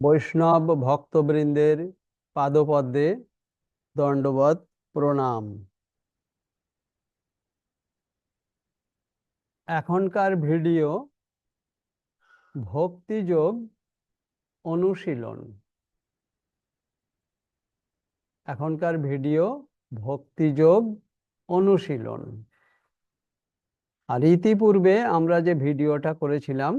বৈষ্ণব ভক্তবৃন্দের পাদপদ্মে দণ্ডবত প্রণাম। এখনকার ভিডিও ভক্তিযোগ অনুশীলন। এখনকার ভিডিও ভক্তিযোগ অনুশীলন। আর ইতিপূর্বে আমরা যে ভিডিওটা করেছিলাম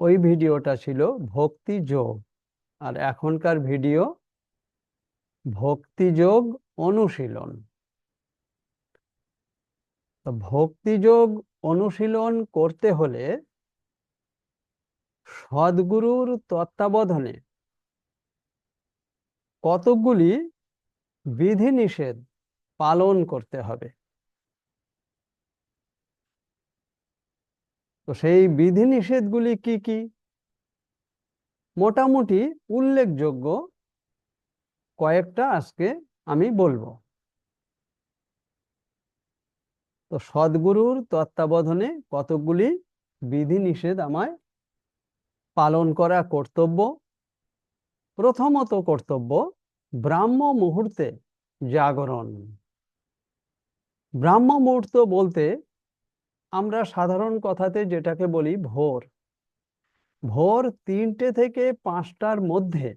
ওই ভিডিওটা ছিল ভক্তি যোগ। আর এখনকার ভিডিও ভক্তিযোগ অনুশীলন। ভক্তিযোগ অনুশীলন করতে হলে সদ্গুরুর তত্ত্বাবধানে কতকগুলি বিধিনিষেধ পালন করতে হবে। তো সেই বিধিনিষেধগুলি কি কি? মোটামুটি উল্লেখযোগ্য কয়েকটা আজকে আমি বলব। তো সদ্গুরুর তত্ত্বাবধানে কতকগুলি বিধিনিষেধ আমায় পালন করা কর্তব্য। প্রথমত কর্তব্য, ব্রাহ্ম মুহূর্তে জাগরণ। ব্রাহ্ম মুহূর্ত বলতে আমরা সাধারণ কথাতে যেটাকে বলি ভোর। ভোর তিনটে থেকে পাঁচটার মধ্যে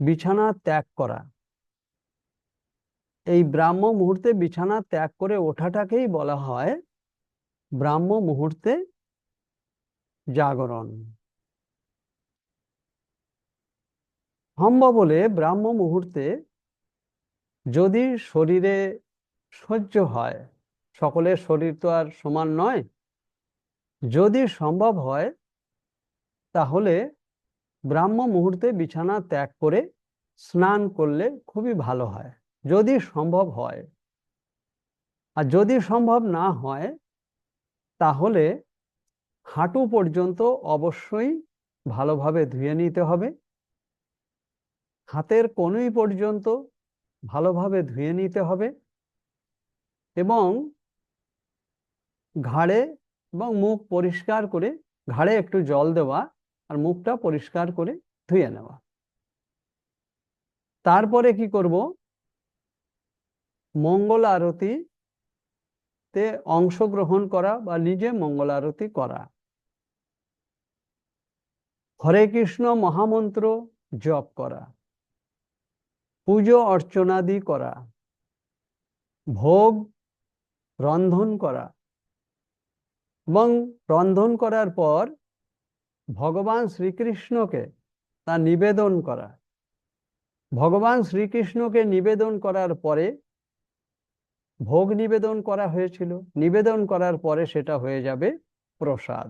বিছানা ত্যাগ করা। এই ব্রাহ্ম মুহূর্তে বিছানা ত্যাগ করে ওঠাটাকেই বলা হয় ব্রাহ্ম মুহূর্তে জাগরণ। সম্ভব বলে ব্রাহ্ম মুহূর্তে যদি শরীরে সহ্য হয় সকলের শরীর তো আর সমান নয়। যদি সম্ভব হয়, তাহলে ব্রাহ্ম মুহূর্তে বিছানা ত্যাগ করে স্নান করলে খুবই ভালো হয়, যদি সম্ভব হয়। আর যদি সম্ভব না হয়, তাহলে হাঁটু পর্যন্ত অবশ্যই ভালোভাবে ধুয়ে নিতে হবে। হাতের কনুই পর্যন্ত ভালোভাবে ধুয়ে নিতে হবে। এবং ঘাড়ে এবং মুখ পরিষ্কার করে ঘাড়ে একটু জল দেওয়া আর মুখটা পরিষ্কার করে ধুয়ে নেওয়া। তারপরে কি করব? মঙ্গল আরতি তে অংশগ্রহণ করা বা নিজে মঙ্গল আরতি করা। হরে কৃষ্ণ মহামন্ত্র জপ করা। পুজো অর্চনাদি করা। ভোগ রন্ধন করা। এবং রন্ধন করার পর ভগবান শ্রীকৃষ্ণকে তা নিবেদন করা। ভগবান শ্রীকৃষ্ণকে নিবেদন করার পরে ভোগ নিবেদন করা হয়েছিল। নিবেদন করার পরে সেটা হয়ে যাবে প্রসাদ।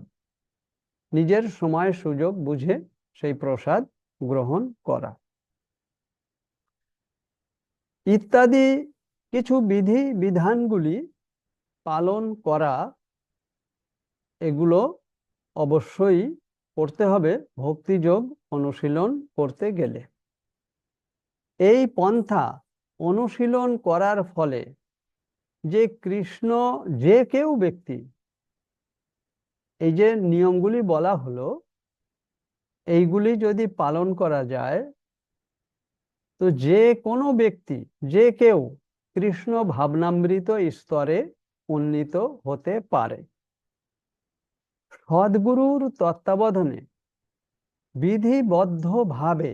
নিজের সময় সুযোগ বুঝে সেই প্রসাদ গ্রহণ করা। ইত্যাদি কিছু বিধি বিধানগুলি পালন করা এগুলো অবশ্যই করতে হবে ভক্তিযোগ অনুশীলন করতে গেলে। এই পন্থা অনুশীলন করার ফলে যে কৃষ্ণ যে কেউ ব্যক্তি, এই যে নিয়মগুলি বলা হলো, এইগুলি যদি পালন করা যায়, তো যে কোনো ব্যক্তি, যে কেউ কৃষ্ণ ভাবনামৃত স্তরে উন্নীত হতে পারে। সদ্গুরুর তত্ত্বাবধানে বিধিবদ্ধভাবে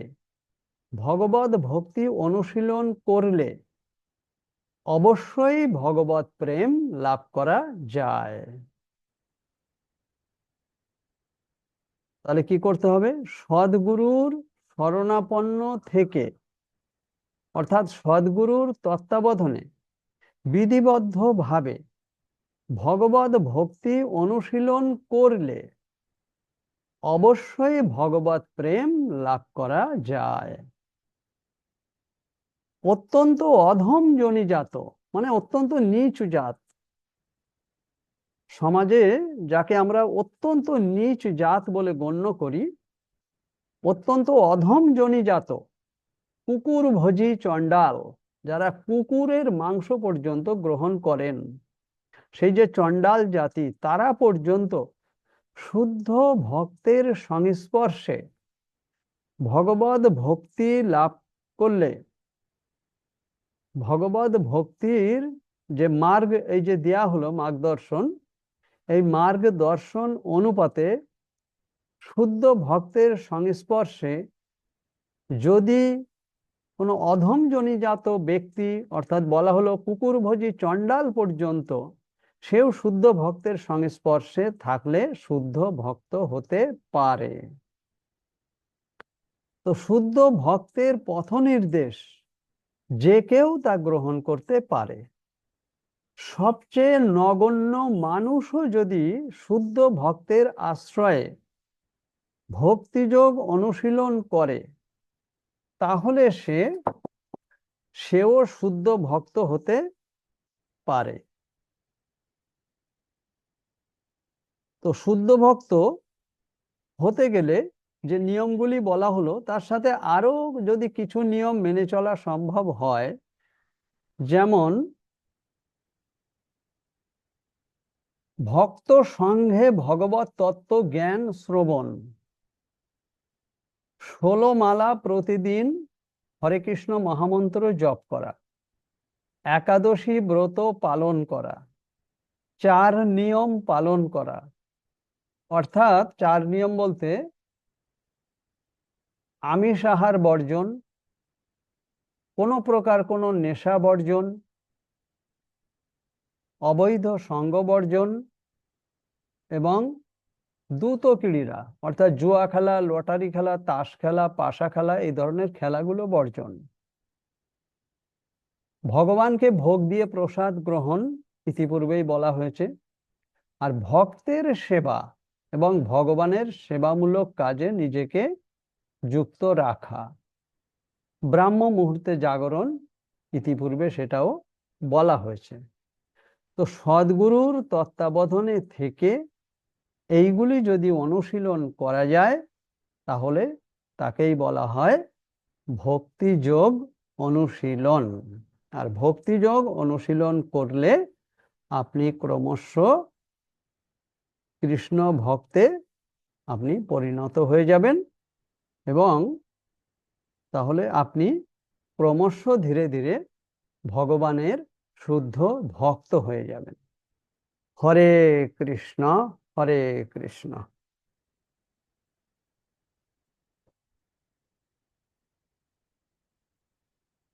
ভগবত ভক্তি অনুশীলন করলে অবশ্যই ভগবত প্রেম লাভ করা যায়। তাহলে কি করতে হবে? সদ্গুরুর শরণাপন্ন থেকে, অর্থাৎ সদ্গুরুর তত্ত্বাবধানে বিধিবদ্ধভাবে ভগবত ভক্তি অনুশীলন করলে অবশ্যই ভগবত প্রেম লাভ করা যায়। অত্যন্ত অধম জনিজাত মানে অত্যন্ত নিচ জাত সমাজে যাকে আমরা অত্যন্ত নিচ জাত বলে গণ্য করি, অত্যন্ত অধম জনিজাত কুকুর ভোজি চণ্ডাল, যারা কুকুরের মাংস পর্যন্ত গ্রহণ করেন। সেই যে চণ্ডাল জাতি, তারা পর্যন্ত শুদ্ধ ভক্তের সংস্পর্শে ভগবদ ভক্তি লাভ করলে ভগবদ ভক্তির যে মার্গ, এই যে দেয়া হলো মার্গদর্শন, এই মার্গ দর্শন অনুপাতে শুদ্ধ ভক্তের সংস্পর্শে যদি কোনো অধম জনিজাত ব্যক্তি, অর্থাৎ বলা হলো কুকুরভোজী চণ্ডাল পর্যন্ত সেও শুদ্ধ ভক্তের সংস্পর্শে থাকলে শুদ্ধ ভক্ত হতে পারে। তো শুদ্ধ ভক্তের পথ নির্দেশ যে কেউ তা গ্রহণ করতে পারে। সবচেয়ে নগণ্য মানুষও যদি শুদ্ধ ভক্তের আশ্রয়ে ভক্তিযোগ অনুশীলন করে, তাহলে সে, সেও শুদ্ধ ভক্ত হতে পারে। তো শুদ্ধ ভক্ত হতে গেলে যে নিয়মগুলি বলা হলো, তার সাথে আরও যদি কিছু নিয়ম মেনে চলা সম্ভব হয়, যেমন ভক্ত সঙ্গে ভগবত তত্ত্ব জ্ঞান শ্রবণ। ষোলো মালা প্রতিদিন হরে কৃষ্ণ মহামন্ত্র জপ করা। একাদশী ব্রত পালন করা। চার নিয়ম পালন করা। অর্থাৎ চার নিয়ম বলতে আমিষ আহার বর্জন, কোনো প্রকার কোনো নেশা বর্জন, অবৈধ সঙ্গ বর্জন এবং দ্রুত ক্রীড়া, অর্থাৎ জুয়া খেলা, লটারি খেলা, তাস খেলা, পাশা খেলা, এই ধরনের খেলাগুলো বর্জন। ভগবানকে ভোগ দিয়ে প্রসাদ গ্রহণ ইতিপূর্বেই বলা হয়েছে। আর ভক্তের সেবা এবং ভগবানের সেবামূলক কাজে নিজেকে যুক্ত রাখা। ব্রাহ্ম মুহূর্তে জাগরণ, ইতিপূর্বে সেটাও বলা হয়েছে। তো সদ্গুরুর তত্ত্বাবধানে থেকে এইগুলি যদি অনুশীলন করা যায়, তাহলে তাকেই বলা হয় ভক্তিযোগ অনুশীলন। আর ভক্তিযোগ অনুশীলন করলে আপনি ক্রমশ কৃষ্ণ ভক্তে আপনি পরিণত হয়ে যাবেন এবং তাহলে আপনি ক্রমশ ধীরে ধীরে ভগবানের শুদ্ধ ভক্ত হয়ে যাবেন। হরে কৃষ্ণ হরে কৃষ্ণ।